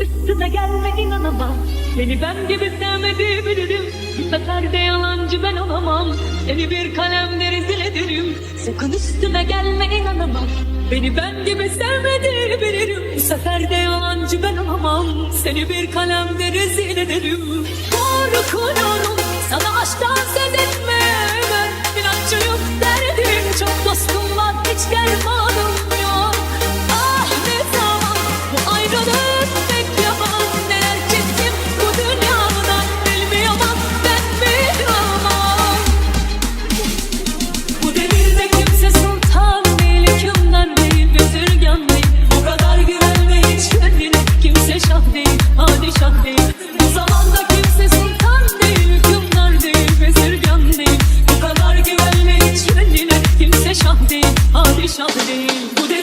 Üstüme gelme inanamam. Seni ben gibi sevmedi bilirim. Bir seferde yalancı ben olamam. Seni bir kalemde rezil ederim. Sakın üstüme gelme inanamam. Beni ben gibi sevmedi bilirim. Bu sefer de yalancı ben olamam. Seni bir kalemde rezil ederim. Korkuyorum Bu zamanda kimse sultan değil. Hükümdar değil. Bezirgan değil. Bu kadar güvenme hiç kendine. Kimse şah değil. Padişah değil. Bu değil